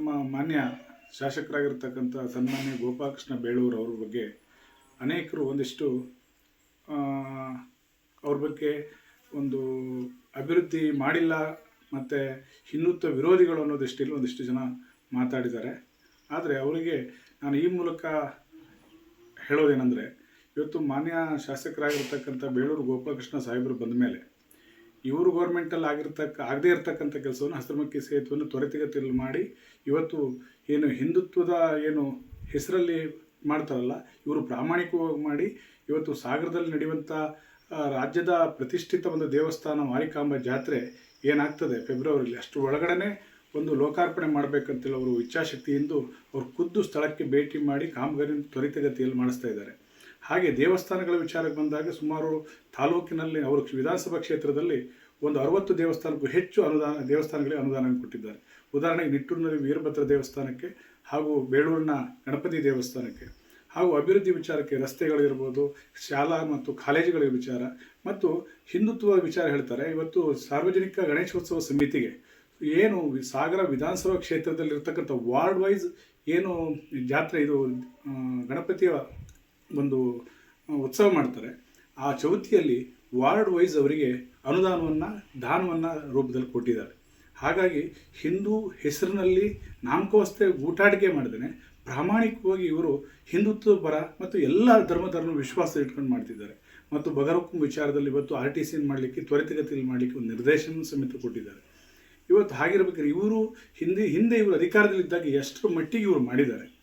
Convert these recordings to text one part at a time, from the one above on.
ನಮ್ಮ ಮಾನ್ಯ ಶಾಸಕರಾಗಿರ್ತಕ್ಕಂಥ ಸನ್ಮಾನ್ಯ ಗೋಪಾಲಕೃಷ್ಣ ಬೇಳೂರು ಅವ್ರ ಬಗ್ಗೆ ಅನೇಕರು ಒಂದಿಷ್ಟು ಅವ್ರ ಬಗ್ಗೆ ಒಂದು ಅಭಿವೃದ್ಧಿ ಮಾಡಿಲ್ಲ ಮತ್ತು ಹಿಂದುತ್ವ ವಿರೋಧಿಗಳು ಅನ್ನೋ ದೃಷ್ಟಿಯಲ್ಲಿ ಒಂದಿಷ್ಟು ಜನ ಮಾತಾಡಿದ್ದಾರೆ. ಆದರೆ ಅವರಿಗೆ ನಾನು ಈ ಮೂಲಕ ಹೇಳೋದೇನೆಂದರೆ, ಇವತ್ತು ಮಾನ್ಯ ಶಾಸಕರಾಗಿರ್ತಕ್ಕಂಥ ಬೇಳೂರು ಗೋಪಾಲಕೃಷ್ಣ ಸಾಹೇಬರು ಬಂದ ಮೇಲೆ ಇವರು ಗೌರ್ಮೆಂಟಲ್ಲಿ ಆಗಿರ್ತಕ್ಕ, ಆಗದೇ ಇರತಕ್ಕಂಥ ಕೆಲಸವನ್ನು ಹಸಿರುಮಕ್ಕಿ ಸೇತುವೆಯನ್ನು ತ್ವರಿತಗತಿಯಲ್ಲಿ ಮಾಡಿ, ಇವತ್ತು ಏನು ಹಿಂದುತ್ವದ ಏನು ಹೆಸರಲ್ಲಿ ಮಾಡ್ತಾರಲ್ಲ, ಇವರು ಪ್ರಾಮಾಣಿಕವಾಗಿ ಮಾಡಿ, ಇವತ್ತು ಸಾಗರದಲ್ಲಿ ನಡೆಯುವಂಥ ರಾಜ್ಯದ ಪ್ರತಿಷ್ಠಿತ ಒಂದು ದೇವಸ್ಥಾನ ಮಾರಿಕಾಂಬ ಜಾತ್ರೆ ಏನಾಗ್ತದೆ ಫೆಬ್ರವರಿಲಿ, ಅಷ್ಟು ಒಳಗಡೆ ಒಂದು ಲೋಕಾರ್ಪಣೆ ಮಾಡಬೇಕಂತೇಳಿ ಅವರು ಇಚ್ಛಾಶಕ್ತಿಯಿಂದ ಅವ್ರು ಖುದ್ದು ಸ್ಥಳಕ್ಕೆ ಭೇಟಿ ಮಾಡಿ ಕಾಮಗಾರಿಯನ್ನು ತ್ವರಿತಗತಿಯಲ್ಲಿ ಮಾಡಿಸ್ತಾ ಇದ್ದಾರೆ. ಹಾಗೆ ದೇವಸ್ಥಾನಗಳ ವಿಚಾರಕ್ಕೆ ಬಂದಾಗ ಸುಮಾರು ತಾಲೂಕಿನಲ್ಲಿ ಅವರು ವಿಧಾನಸಭಾ ಕ್ಷೇತ್ರದಲ್ಲಿ ಒಂದು ಅರವತ್ತು ದೇವಸ್ಥಾನಕ್ಕೂ ಹೆಚ್ಚು ಅನುದಾನ, ದೇವಸ್ಥಾನಗಳಿಗೆ ಅನುದಾನ ಕೊಟ್ಟಿದ್ದಾರೆ. ಉದಾಹರಣೆಗೆ ನಿಟ್ಟೂರಿನಲ್ಲಿ ವೀರಭದ್ರ ದೇವಸ್ಥಾನಕ್ಕೆ ಹಾಗೂ ಬೇಳೂರಿನ ಗಣಪತಿ ದೇವಸ್ಥಾನಕ್ಕೆ ಹಾಗೂ ಅಭಿವೃದ್ಧಿ ವಿಚಾರಕ್ಕೆ ರಸ್ತೆಗಳಿರ್ಬೋದು, ಶಾಲಾ ಮತ್ತು ಕಾಲೇಜುಗಳ ವಿಚಾರ ಮತ್ತು ಹಿಂದುತ್ವ ವಿಚಾರ ಹೇಳ್ತಾರೆ. ಇವತ್ತು ಸಾರ್ವಜನಿಕ ಗಣೇಶೋತ್ಸವ ಸಮಿತಿಗೆ ಏನು ಸಾಗರ ವಿಧಾನಸಭಾ ಕ್ಷೇತ್ರದಲ್ಲಿರ್ತಕ್ಕಂಥ ವಾರ್ಡ್ ವೈಸ್ ಏನು ಜಾತ್ರೆ ಇದು ಗಣಪತಿಯ ಒಂದು ಉತ್ಸವ ಮಾಡ್ತಾರೆ. ಆ ಚೌತಿಯಲ್ಲಿ ವಾರ್ಡ್ ವೈಸ್ ಅವರಿಗೆ ಅನುದಾನವನ್ನು, ದಾನವನ್ನು ರೂಪದಲ್ಲಿ ಕೊಟ್ಟಿದ್ದಾರೆ. ಹಾಗಾಗಿ ಹಿಂದೂ ಹೆಸರಿನಲ್ಲಿ ನಾಮಕಾವಸ್ಥೆ ಊಟಾಟಿಕೆ ಮಾಡಿದ್ದೇನೆ. ಪ್ರಾಮಾಣಿಕವಾಗಿ ಇವರು ಹಿಂದುತ್ವ ಪರ ಮತ್ತು ಎಲ್ಲ ಧರ್ಮ ಧರ್ಮ ವಿಶ್ವಾಸ ಇಟ್ಕೊಂಡು ಮಾಡ್ತಿದ್ದಾರೆ. ಮತ್ತು ಬಗರಕ್ಕೂ ವಿಚಾರದಲ್ಲಿ ಇವತ್ತು ಆರ್ ಟಿ ಸಿನ್ ಮಾಡಲಿಕ್ಕೆ, ತ್ವರಿತಗತಿಯಲ್ಲಿ ಮಾಡಲಿಕ್ಕೆ ಒಂದು ನಿರ್ದೇಶನ ಸಮೇತ ಕೊಟ್ಟಿದ್ದಾರೆ. ಇವತ್ತು ಹಾಗಿರ್ಬೇಕಾದ್ರೆ ಇವರು ಹಿಂದೆ ಹಿಂದೆ ಇವರು ಅಧಿಕಾರದಲ್ಲಿದ್ದಾಗ ಎಷ್ಟರ ಮಟ್ಟಿಗೆ ಇವರು ಮಾಡಿದ್ದಾರೆ.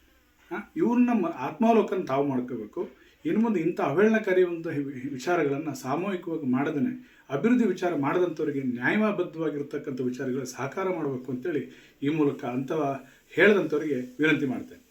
ಇವ್ರನ್ನ ಆತ್ಮಾವಲೋಕನ ತಾವು ಮಾಡ್ಕೋಬೇಕು. ಇನ್ನು ಮುಂದೆ ಇಂಥ ಅವಹೇಳನಕಾರಿಯುವಂಥ ವಿಚಾರಗಳನ್ನು ಸಾಮೂಹಿಕವಾಗಿ ಮಾಡದೇ ಅಭಿವೃದ್ಧಿ ವಿಚಾರ ಮಾಡದಂಥವ್ರಿಗೆ ನ್ಯಾಯಬದ್ಧವಾಗಿರ್ತಕ್ಕಂಥ ವಿಚಾರಗಳ ಸಹಕಾರ ಮಾಡಬೇಕು ಅಂತೇಳಿ ಈ ಮೂಲಕ ಅಂತ ಹೇಳಿದಂಥವ್ರಿಗೆ ವಿನಂತಿ ಮಾಡ್ತೇನೆ.